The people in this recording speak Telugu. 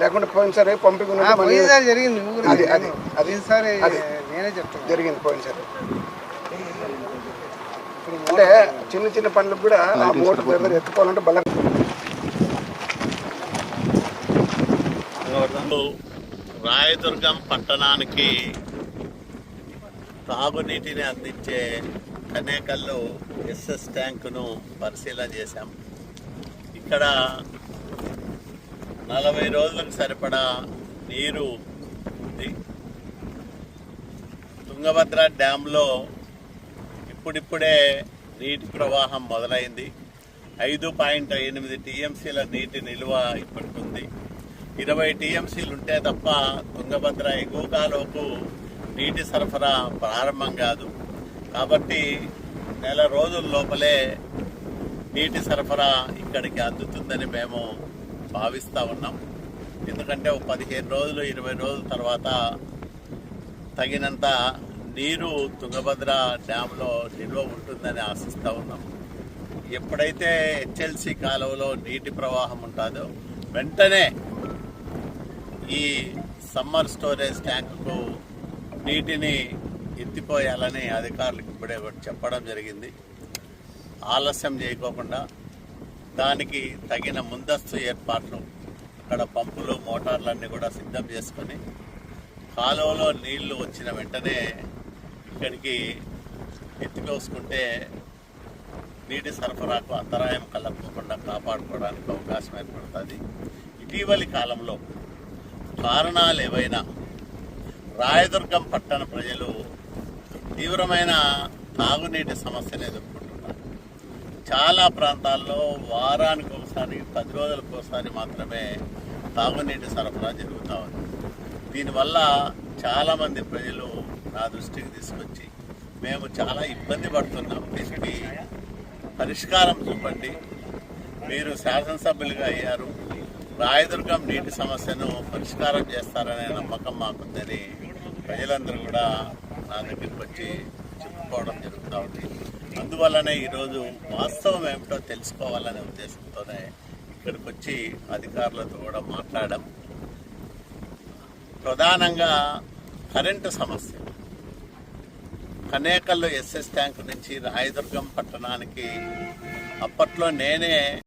లేకుంటే పోయినసారి పంపింగ్ పోయినసారి జరిగింది. ఊరు అది అది అది పోయినసారి అది. నేనే చెప్తాను జరిగింది పోయినసారి అంటే చిన్న చిన్న పనులకు కూడా ఆ మోటార్ దగ్గర ఎత్తుకోవాలంటే బల రాయదుర్గం పట్టణానికి తాగునీటిని అందించే కనేకల్లో ఎస్ఎస్ ట్యాంకును పరిశీలన చేశాం. ఇక్కడ నలభై రోజులకు సరిపడా నీరు ఉంది. తుంగభద్ర డ్యాంలో ఇప్పుడిప్పుడే నీటి ప్రవాహం మొదలైంది. ఐదు పాయింట్ ఎనిమిది టీఎంసీల నీటి నిల్వ ఇప్పటికుంది. ఇరవై టీఎంసీలు ఉంటే తప్ప తుంగభద్ర ఎగువకాలోపు నీటి సరఫరా ప్రారంభం కాదు. కాబట్టి నెల రోజుల లోపలే నీటి సరఫరా ఇక్కడికి అందుతుందని మేము భావిస్తూ ఉన్నాం. ఎందుకంటే ఒక పదిహేను రోజులు ఇరవై రోజుల తర్వాత తగినంత నీరు తుంగభద్ర డ్యాంలో నిల్వ ఉంటుందని ఆశిస్తూ ఉన్నాం. ఎప్పుడైతే హెచ్ఎల్సి కాలువలో నీటి ప్రవాహం ఉంటుందో వెంటనే ఈ సమ్మర్ స్టోరేజ్ ట్యాంకుకు నీటిని ఎత్తిపోయాలని అధికారులకు ఇప్పుడే ఒకటి చెప్పడం జరిగింది. ఆలస్యం చేయకోకుండా దానికి తగిన ముందస్తు ఏర్పాట్లు అక్కడ పంపులు మోటార్లన్నీ కూడా సిద్ధం చేసుకొని కాలువలో నీళ్ళు వచ్చిన వెంటనే ఇక్కడికి ఎత్తిపోసుకుంటే నీటి సరఫరాకు అంతరాయం కలగకుండా కాపాడుకోవడానికి అవకాశం ఏర్పడుతుంది. ఇటీవలి కాలంలో కారణాలు ఏవైనా రాయదుర్గం పట్టణ ప్రజలు తీవ్రమైన తాగునీటి సమస్యను ఎదుర్కొంటారు చాలా ప్రాంతాల్లో వారానికి ఒకసారి పది రోజులకు ఒకసారి మాత్రమే తాగునీటి సరఫరా జరుగుతూ ఉంది. దీనివల్ల చాలామంది ప్రజలు నా దృష్టికి తీసుకొచ్చి మేము చాలా ఇబ్బంది పడుతున్నాం. దీనికి పరిష్కారం చూపండి. మీరు శాసనసభ్యులుగా అయ్యారు. రాయదుర్గం నీటి సమస్యను పరిష్కారం చేస్తారనే నమ్మకం మాకుందని ప్రజలందరూ కూడా నా దగ్గరికి వచ్చి చెప్పుకోవడం జరుగుతూ ఉంది. అందువల్లనే ఈరోజు వాస్తవం ఏమిటో తెలుసుకోవాలనే ఉద్దేశంతోనే ఇక్కడికి వచ్చి అధికారులతో కూడా మాట్లాడడం ప్రధానంగా కరెంటు సమస్య. కనేకల్లో ఎస్ఎస్ ట్యాంక్ నుంచి రాయదుర్గం పట్టణానికి అప్పట్లో నేనే